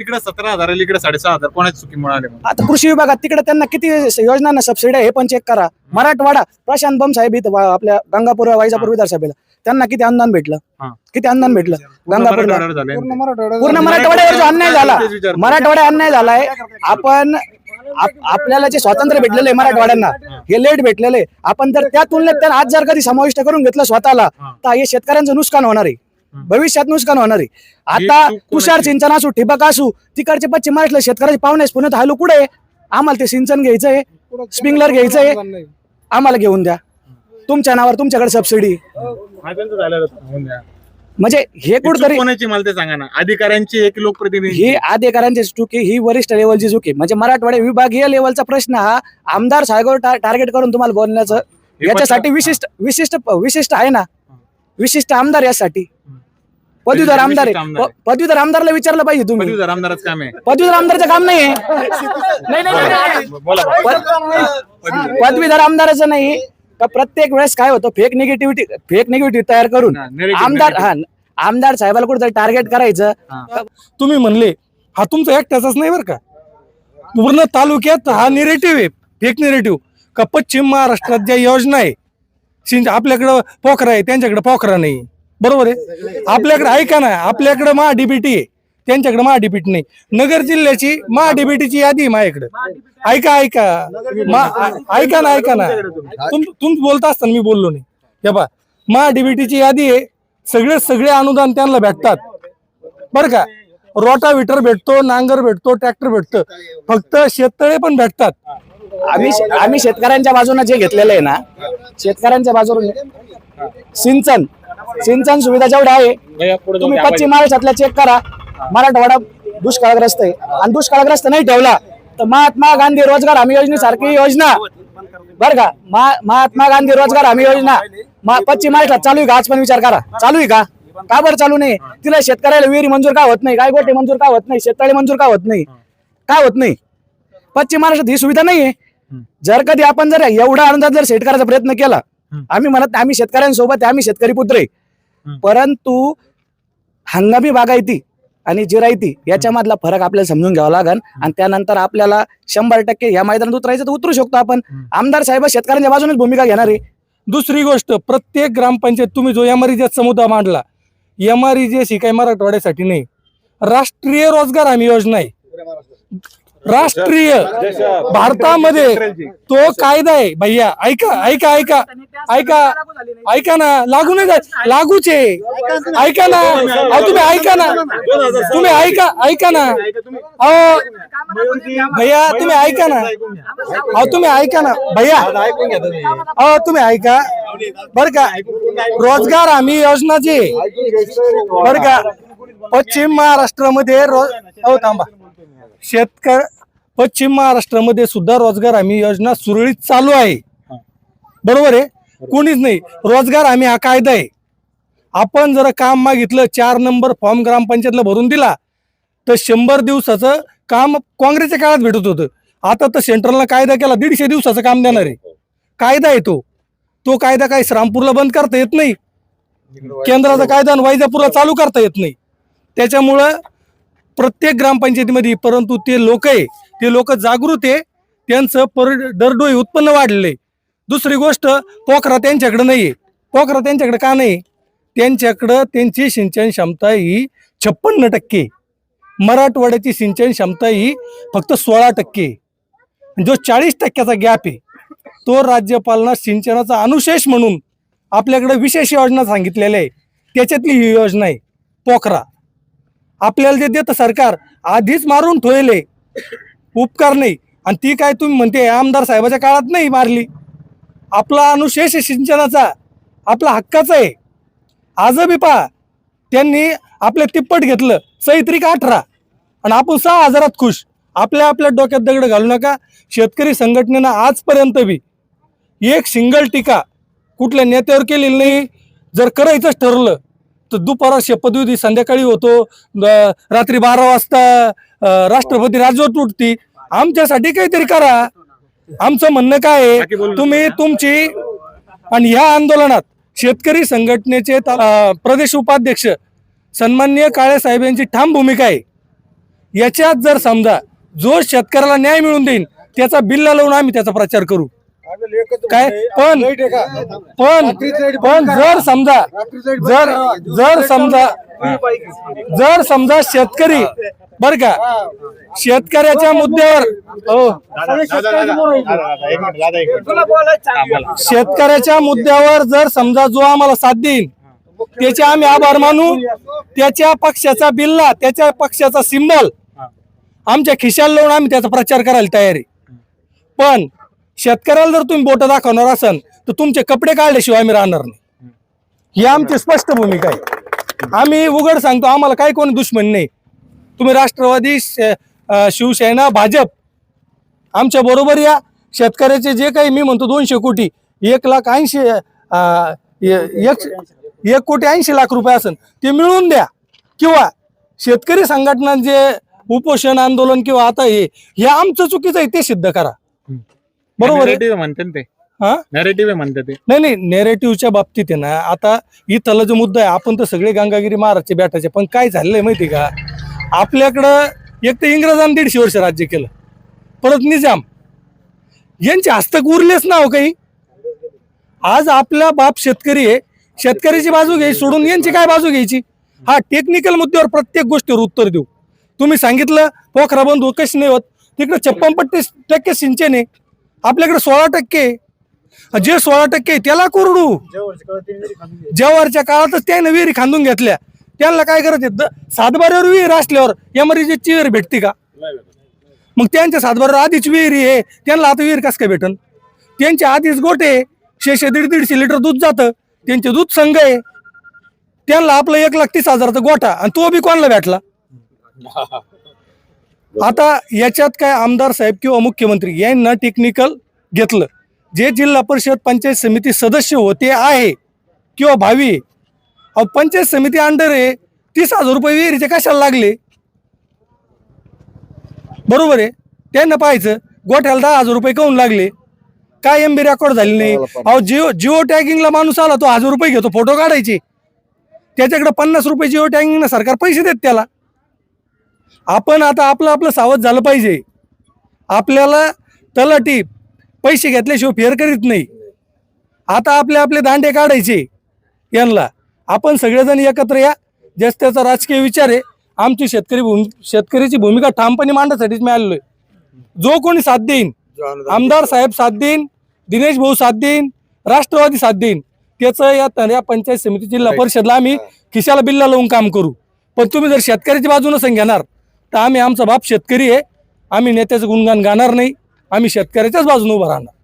तिकडे सतरा हजार इकडे साडेसहा हजार कोणाची चुकी मिळाली आता कृषी विभागात तिकडे त्यांना किती योजनांना सबसिडी आहे हे पण चेक करा मराठवाडा प्रशांत बम साहेब इथं वा- आपल्या गंगापूर वैजापूर हा. विधानसभेला त्यांना किती अनुदान भेटलं हा. किती अनुदान भेटलं पूर्ण गंगापूरला मराठवाड्यावर झालंय. पूर्ण मराठवाड्यावर जो अन्याय झाला तेच विचारतो. मराठवाडा अन्याय झालाय आपण आप- आपल्याला जे स्वातंत्र्य भेटलेलं आहे मराठवाड्यांना हे लेट भेटलेलं आहे आपण जर त्या तुलनेत त्यांना आज जर कधी समाविष्ट करून घेतलं स्वतःला हा. तर हे शेतकऱ्यांचं नुकसान होणार आहे. भविष्यात नुकसान होणार आहे. आता तुषार कोणाची? सिंचन असू ठिबक असू तिकडचे पश्चिम महाराष्ट्र शेतकऱ्याचे पाहुणे आहेत, पुण्यात हालू कुठे आहे? आम्हाला ते सिंचन घ्यायचंय स्प्रिंकलर घ्यायचंय आम्हाला घेऊन द्या. तुमच्या नावावर तुमच्याकडे सबसिडी. म्हणजे हे कुठतरी कोणाची मला ते सांगा ना. अधिकाऱ्यांची एक लोकप्रतिनिधी. ही अधिकाऱ्यांची चुकी ही वरिष्ठ लेवलची चुकी म्हणजे मराठवाड्या विभागीय लेवलचा प्रश्न हा आमदार साहेबांवर टार्गेट करून तुम्हाला बोलण्याचं याच्यासाठी विशिष्ट विशिष्ट विशिष्ट आहे ना. विशिष्ट आमदार यासाठी. पदवीधर आमदार आहे. आहे. प- पदवीधर आमदारला विचारलं पाहिजे तुम्ही. पदवीधर आमदारच काम आहे. पदवीधर आमदारचं काम नाही नाही नाही, नाही बोला पद- पदवीधर आमदाराचं नाही. का प्रत्येक वेळेस काय होतं? फेक निगेटिव्हिटी फेक निगेटिव्हिटी तयार करून हा, negative, आमदार negative. हा आमदार साहेबाला कुठेतरी टार्गेट करायचं. तुम्ही म्हणले हा तुमचा एकट्याचाच नाही बरं का? पूर्ण तालुक्यात हा निरेटिव्ह आहे फेक निरेटिव्ह का पश्चिम महाराष्ट्रात ज्या योजना आहे सिंच आपल्याकडं पोखरा आहे त्यांच्याकडे पोखरा नाही. बरोबर आहे? आपल्याकडे ऐका ना आपल्याकडे महा डीबीटी आहे. त्यांच्याकडे महा डीबीटी नाही. नगर जिल्ह्याची महा डीबीटीची यादी आहे माझ्याकडे. ऐका ऐका. ऐका ना ऐका ना. तुम तुम बोलता असताना मी बोललो नाही. हे बा महा डीबीटीची यादी आहे. सगळे सगळे अनुदान त्यांना भेटतात. बरं का? रोटाविटर भेटतो नांगर भेटतो ट्रॅक्टर भेटतं. फक्त शेततळे पण भेटतात. आम्ही आम्ही शेतकऱ्यांच्या बाजूने जे घेतलेलं आहे ना शेतकऱ्यांच्या बाजूने सिंचन सिंचन सुविधा जेवढ्या आहे तुम्ही पश्चिम महाराष्ट्रातल्या चेक करा. मराठवाडा दुष्काळग्रस्त आहे. आणि दुष्काळग्रस्त नाही ठेवला तर महात्मा गांधी रोजगार हमी योजनेसारखी योजना. बर का? महा- महात्मा गांधी रोजगार हमी योजना. पश्चिम महाराष्ट्रात चालू आहे का? आज पण विचार करा. चालू आहे का? का बरं चालू नाही? तिला शेतकऱ्याला विहिरी मंजूर का होत नाही? काय गोटे मंजूर का होत नाही? शेततळे मंजूर का होत नाही? काय होत नाही? पश्चिम महाराष्ट्रात ही सुविधा नाहीये. जर कधी आपण जर एवढा अनुदान जर सेट करायचा प्रयत्न केला. आम्ही म्हणत आम्ही शेतकऱ्यांसोबत आम्ही शेतकरी पुत्र. परंतु हंगामी बागायती आणि जिरायती याच्या मधला फरक आपल्याला समजून घ्यावा लागेल आणि त्यानंतर आपल्याला शंभर टक्के या मैदानात उतरायचं तर उतरू शकतो आपण. आमदार साहेब शेतकऱ्यांच्या बाजूनेच भूमिका घेणार आहे. दुसरी गोष्ट प्रत्येक ग्रामपंचायत तुम्ही जो एमआरईचा मुद्दा मांडला एमआरईजे ही काही मराठवाड्यासाठी नाही. राष्ट्रीय रोजगार हमी योजना आहे. राष्ट्रीय भारतामध्ये तो कायदा आहे. भैया ऐका ऐका ऐका ऐका ऐका ना लागू नाही लागूच आहे. ऐका ना. अहो तुम्ही ऐका ना. तुम्ही ऐका ऐका ना. अहो भैया तुम्ही ऐका ना. अहो तुम्ही ऐका ना. भैया अहो तुम्ही ऐका. बर का रोजगार हमी योजना जी. बर का पश्चिम महाराष्ट्रामध्ये रोज अहो थांबा. शेतकरी पश्चिम महाराष्ट्रामध्ये सुद्धा रोजगार हमी योजना सुरळीत चालू आहे. बरोबर आहे? कोणीच नाही. रोजगार हमी हा कायदा आहे. आपण जर काम मागितलं चार नंबर फॉर्म ग्रामपंचायतला भरून दिला तर शंभर दिवसाचं काम काँग्रेसच्या काळात भेटत होतं. आता तर सेंट्रलनं कायदा केला दीडशे दिवसाचं काम देणार आहे. कायदा आहे तो. तो कायदा काही श्रामपूरला बंद करता येत नाही. केंद्राचा कायदा आणि वैजापूरला चालू करता येत नाही. त्याच्यामुळं प्रत्येक ग्रामपंचायतीमध्ये परंतु ते लोक आहे ते लोक जागृत आहे त्यांचं पर दरडोई उत्पन्न वाढलेलं आहे दुसरी गोष्ट पोखरा त्यांच्याकडे नाही आहे पोखरा त्यांच्याकडे का नाही? त्यांच्याकडं त्यांची सिंचन क्षमता ही छप्पन्न टक्के. मराठवाड्याची सिंचन क्षमता ही फक्त सोळा टक्के. जो चाळीस टक्क्याचा गॅप आहे तो राज्यपालना सिंचनाचा अनुशेष म्हणून आपल्याकडे विशेष योजना सांगितलेल्या आहे त्याच्यातली ही योजना आहे पोखरा. आपल्याला जे देतं सरकार आधीच मारून ठेवले. उपकार नाही. आणि ती काय तुम्ही म्हणते आमदार साहेबाच्या काळात नाही मारली. आपला अनुशेष सिंचनाचा. आपला हक्काचा आहे. आजबी पहा त्यांनी आपलं तिप्पट घेतलं. सैत्रिक अठरा. आणि आपण सहा हजारात खुश. आपल्या आपल्या डोक्यात दगड घालू नका. शेतकरी संघटनेनं आजपर्यंत बी एक सिंगल टीका कुठल्या नेत्यावर केलेली नाही. जर करायचंच ठरलं दुपारा शपथविधी संध्याकाळी होतो. रात्री बारा वाजता राष्ट्रपती राजवट उठती. आमच्यासाठी काहीतरी करा. आमचं म्हणणं काय. तुम्ही तुमची आणि ह्या आंदोलनात शेतकरी संघटनेचे प्रदेश उपाध्यक्ष सन्माननीय काळे साहेब यांची ठाम भूमिका आहे. याच्यात जर समजा जो शेतकऱ्याला न्याय मिळून देईल त्याचा बिल्ला लावून आम्ही त्याचा प्रचार करू. काय? पण पण पण जर समजा जर जर समजा जर समजा शेतकरी बर का? शेतकऱ्याच्या मुद्द्यावर हो. शेतकऱ्याच्या मुद्द्यावर जर समजा जो आम्हाला साथ देईल त्याचे आम्ही आभार मानू. त्याच्या पक्षाचा बिल्ला त्याच्या पक्षाचा सिंबल आमच्या खिशाला लावून आम्ही त्याचा प्रचार करायला तयार आहे. पण शेतकऱ्याला जर तुम्ही बोट दाखवणार असाल तर तुमचे कपडे काढल्याशिवाय आम्ही राहणार नाही. ही आमची स्पष्ट भूमिका आहे. आम्ही उघड सांगतो आम्हाला काही कोणी दुश्मन नाही. तुम्ही राष्ट्रवादी शिवसेना भाजप आमच्या बरोबर या. शेतकऱ्याचे जे काही मी म्हणतो दोनशे कोटी एक लाख ऐंशी एक एक कोटी ऐंशी लाख रुपये असेल ते मिळवून द्या. किंवा शेतकरी संघटनांचे उपोषण आंदोलन किंवा आता हे हे आमचं चुकीचं आहे ते सिद्ध करा. बरोबर आहे. म्हणते ना ते. हा? नेरेटिव्ह म्हणते ते. नाही नाही नेरेटिव्हच्या बाबतीत आहे ना आता इथला जो मुद्दा आहे आपण तर सगळे गंगागिरी महाराजचे बॅटाचे पण काय झालेलं माहिती का? आपल्याकडं एक तर इंग्रजांनी दीडशे वर्ष राज्य केलं परत निजाम. यांचे हस्तक उरलेच ना हो काही. आज आपला बाप शेतकरी आहे शेतकऱ्याची बाजू घ्यायची सोडून यांची काय बाजू घ्यायची? हा टेक्निकल मुद्द्यावर प्रत्येक गोष्टीवर उत्तर देऊ. तुम्ही सांगितलं पोखरा बंद कशी नाही होत तिकडे छप्पन पट्टी टक्के सिंचन आहे. आपल्याकडे सोळा टक्के जे सोळा टक्के त्याला कोरडू. जेवारच्या काळातच त्याने विहिरी खांदून घेतल्या. त्यांना काय करत सातबाऱ्यावर विहीर असल्यावर एमर्जन्सीची विहीर भेटते का? मग त्यांच्या सातबाऱ्यावर आधीच विहिरी आहे. त्यांना आता विहीर कस काय भेटन? त्यांचे आधीच गोटे शेशे दीड दीडशे लिटर दूध जातं. त्यांचे दूध संघ आहे. त्यांना आपलं एक लाख तीस हजाराचा गोठा आणि तो बी कोणाला भेटला? आता याच्यात काय आमदार साहेब किंवा मुख्यमंत्री यांना टेक्निकल घेतलं. जे जिल्हा परिषद पंचायत समिती सदस्य होते आहे किंवा भावी. अहो पंचायत समिती अंडर आहे तीस हजार रुपये विहिरीचे कशाला लागले? बरोबर आहे. त्यांना पाहायचं गोठ्याला दहा हजार रुपये काऊन लागले? काय एम बी रेकॉर्ड झाली नाही? अहो जिओ जिओ टॅगिंगला माणूस आला तो हजार रुपये घेतो फोटो काढायचे. त्याच्याकडे पन्नास रुपये जिओ टॅगिंगला सरकार पैसे देत त्याला. आपण आता आपलं आपलं सावध झालं पाहिजे. आपल्याला तलाठी पैसे घेतल्याशिवाय फेर करीत नाही. आता आपले आपले दांडे काढायचे यांना. आपण सगळेजण एकत्र या. ज्यास त्याचा राजकीय विचार आहे. आमची शेतकरी भूमी शेतकऱ्याची भूमिका ठामपणे मांडण्यासाठीच मी आलेलो आहे. जो कोणी साथ देईन आमदार साहेब साथ देईन दिनेश भाऊ साथ देईन राष्ट्रवादी साथ देईन. त्याचं या या पंचायत समिती जिल्हा परिषदला आम्ही खिशाला बिल्ला लावून काम करू. पण तुम्ही जर शेतकऱ्याची बाजू नसेल घेणार तर आम्ही आमचा बाप शेतकरी आहे. आम्ही नेत्याचं गुणगान गाणार नाही. आम्ही शेतकऱ्याच्याच बाजूने उभं राहणार.